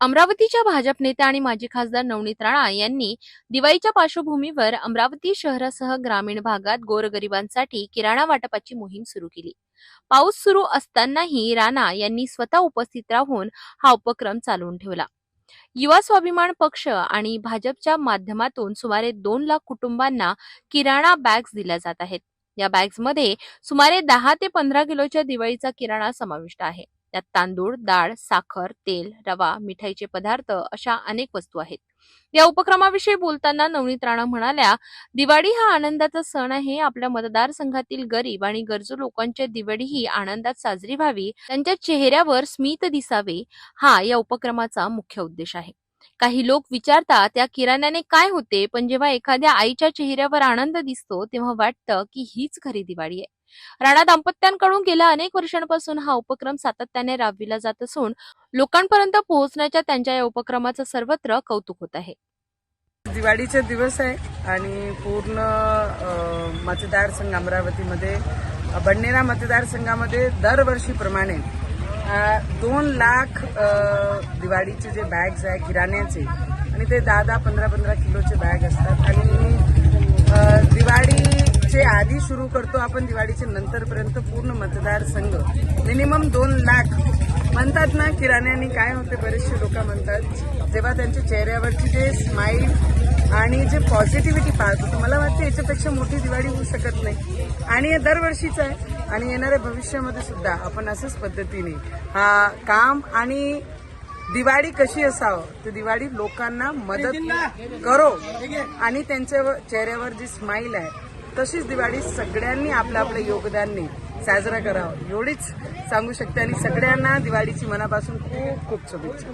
अमरावतीच्या भाजप नेत्या आणि माजी खासदार नवनीत राणा यांनी दिवाळीच्या पार्श्वभूमीवर अमरावती शहरासह ग्रामीण भागात गोरगरिबांसाठी किराणा वाटपाची मोहीम सुरू केली. पाऊस सुरू असतानाही राणा यांनी स्वतः उपस्थित राहून हा उपक्रम चालवून ठेवला. युवा स्वाभिमान पक्ष आणि भाजपच्या माध्यमातून सुमारे दोन लाख कुटुंबांना किराणा बॅग्स दिल्या जात आहेत. या बॅग्समध्ये सुमारे दहा ते पंधरा किलोच्या दिवाळीचा किराणा समाविष्ट आहे. त्यात तांदूळ डाळ साखर तेल रवा मिठाईचे पदार्थ अशा अनेक वस्तू आहेत. या उपक्रमाविषयी बोलताना नवनीत राणा म्हणाल्या दिवाळी हा आनंदाचा सण आहे. आपल्या मतदारसंघातील गरीब आणि गरजू लोकांच्या दिवाळी ही आनंदात साजरी व्हावी. त्यांच्या चेहऱ्यावर स्मित दिसावे. हा या उपक्रमाचा मुख्य उद्देश आहे. काही लोक विचारतात त्या किराण्याने काय होते? पण जेव्हा एखाद्या आईच्या चेहऱ्यावर आनंद दिसतो तेव्हा वाटतं की हीच खरी दिवाळी आहे. राणा दाम्पत्यांकडून गेल्या अनेक वर्षांपासून हा उपक्रम सातत्याने राबविला जात असून लोकांपर्यंत पोहोचण्याच्या त्यांच्या या उपक्रमाचं सर्वत्र कौतुक होत आहे. दिवाळीचे दिवस आहे आणि पूर्ण मतदारसंघ अमरावतीमध्ये बडनेरा मतदारसंघामध्ये दरवर्षीप्रमाणे दोन लाख दिवाळीचे जे बॅग्स आहे किराण्याचे आणि ते दहा दहा पंधरा पंधरा किलोचे बॅग असतात. आणि दिवाळी सुरू करतो आपण दिवाळीचे नंतरपर्यंत पूर्ण मतदारसंघ मिनिमम दोन लाख. म्हणतात ना किराण्याने काय होते बरेचसे लोक म्हणतात जेव्हा त्यांच्या चेहऱ्यावरची जे स्माईल आणि जे पॉझिटिव्हिटी पाहतो तर मला वाटतं याच्यापेक्षा मोठी दिवाळी होऊ शकत नाही. आणि हे दरवर्षीचं आहे. आणि येणाऱ्या भविष्यामध्ये सुद्धा आपण असंच पद्धतीने हा काम आणि दिवाळी कशी असावं तर दिवाळी लोकांना मदत करो. आणि त्यांच्या चेहऱ्यावर जी स्माईल आहे तशीच दिवाळी सगळ्यांनी आपलं आपलं योगदानने साजरा करावं. एवढीच सांगू शकते आणि सगळ्यांना दिवाळीची मनापासून खूप खूप शुभेच्छा.